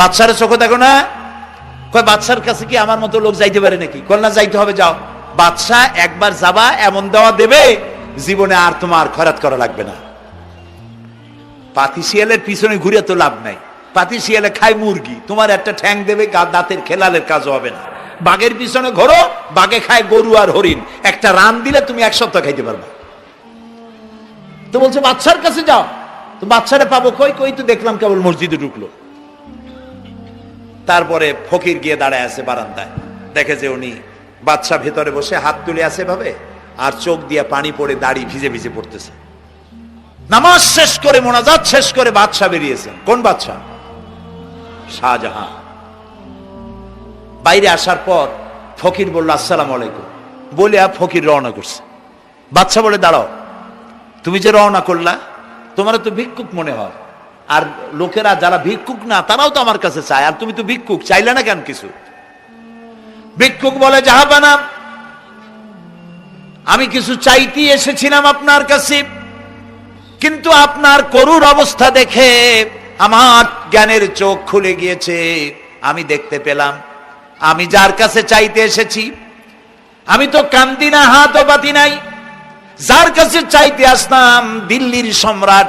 বাচ্চারে চোখে দেখো না? কয় বাচ্চার কাছে কি আমার মতো লোক যাইতে পারে নাকি? না, যাইতে হবে, যাও। বাচ্চা একবার যাবা, এমন দেওয়া দেবে, জীবনে আর তোমার খরাত করা লাগবে না। পাতিশিয়ালের পিছনে ঘুরে তো লাভ নাই। পাতিশিয়ালে খায় মুরগি, তোমার একটা ঠ্যাং দেবে দাঁতের খেলালের কাজ হবে না। বাঘের পিছনে ঘোরো, বাঘে খায় গরু আর হরিণ। একটা রান দিলে তুমি এক সপ্তাহ খাইতে পারবে। তো বলছে বাচ্চার কাছে যাও। তো বাচ্চারে পাবো, কই কই, তো দেখলাম কেবল মসজিদে ঢুকলো। তারপরে ফকির গিয়ে দাঁড়ায় আছে বারান্দায়। দেখে যে উনি বাচ্চা ভেতরে বসে হাত তুলে আছে ভাবে আর চোখ দিয়ে পানি পড়ে দাড়ি ভিজে ভিজে পড়তেছে। নামাজ শেষ করে, মোনাজাত শেষ করে বাদশা বেরিয়েছেন। কোন বাদশা? শাহজাহান। বাইরে আসার পর ফকির বলল, আসসালাম আলাইকুম। বলে আর ফকির রওনা করছে। বাচ্চা বলে, দাঁড়াও, তুমি যে রওনা করলা তোমার তো ভিক্ষুক মনে হয়। আর লোকেরা যারা ভিক্ষুক না, তারাও তো আমার কাছে চায়। আর তুমি তো ভিক্ষুক, চাইলে না কেন কিছু? ভিক্ষুক বলে যাহাবানা আমি কিছু চাইতে এসেছিলাম আপনার কাছে, কিন্তু আপনার করুর অবস্থা দেখে আমার জ্ঞানের চোখ খুলে গিয়েছে। আমি দেখতে পেলাম, আমি যার কাছে চাইতে এসেছি, আমি তো কান্দি না হাত বাতি নাই, যার কাছে চাইতে আসতাম দিল্লির সম্রাট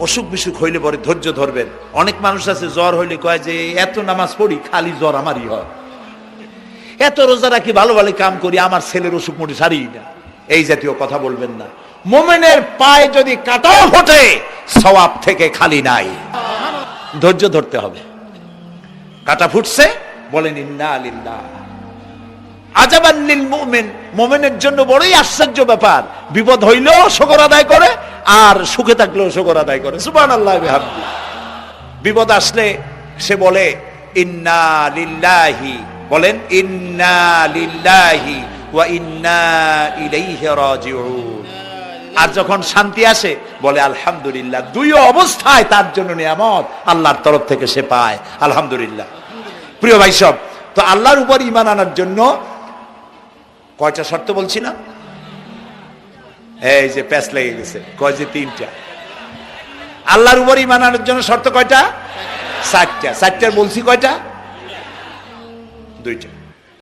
অসুখ বিসুখ হইলে পরে ধৈর্য ধরবেন। অনেক মানুষ আছে, জ্বর হইলে কয় যে, এত নামাজ পড়ি, খালি জ্বর আমারই হয়। এত রোজা রাখি, ভালো ভালো কাম করি, আমার ছেলের অসুখ মোটে সারি না। এই জাতীয় কথা বলবেন না। মোমেনের পায়ে যদি কাটাও ফোটে, সওয়াব থেকে খালি নাই। ধৈর্য ধরতে হবে। কাটা ফুটছে, বলেন, ইন্না আলিল্লাহ আজাবান্নিল মুমিন, মুমিনের জন্য বড়ই আশ্চর্য ব্যাপার। বিপদ হইলেও শকর আদায় করে, আর সুখে থাকলেও শকর আদায় করে। সুবহানাল্লাহ, বিহামদি। বিপদ আসলে সে বলে, ইন্না লিল্লাহি। বলেন, ইন্না লিল্লাহি ওয়া ইন্না ইলাইহি রাজিউন। আর যখন শান্তি আসে, বলে, আলহামদুলিল্লাহ। দুই অবস্থায় তার জন্য নিয়ামত আল্লাহর তরফ থেকে সে পায়। আলহামদুলিল্লাহ। প্রিয় ভাই সব, তো আল্লাহর উপর ইমান আনার জন্য কয়টা শর্ত বলছি না? এই যে প্যাস লেগে গেছে। কয় যে তিনটা? আল্লাহর উপর ইমান জন্য শর্ত কয়টা? সাতটা চারটার বলছি কয়টা? দুইটা।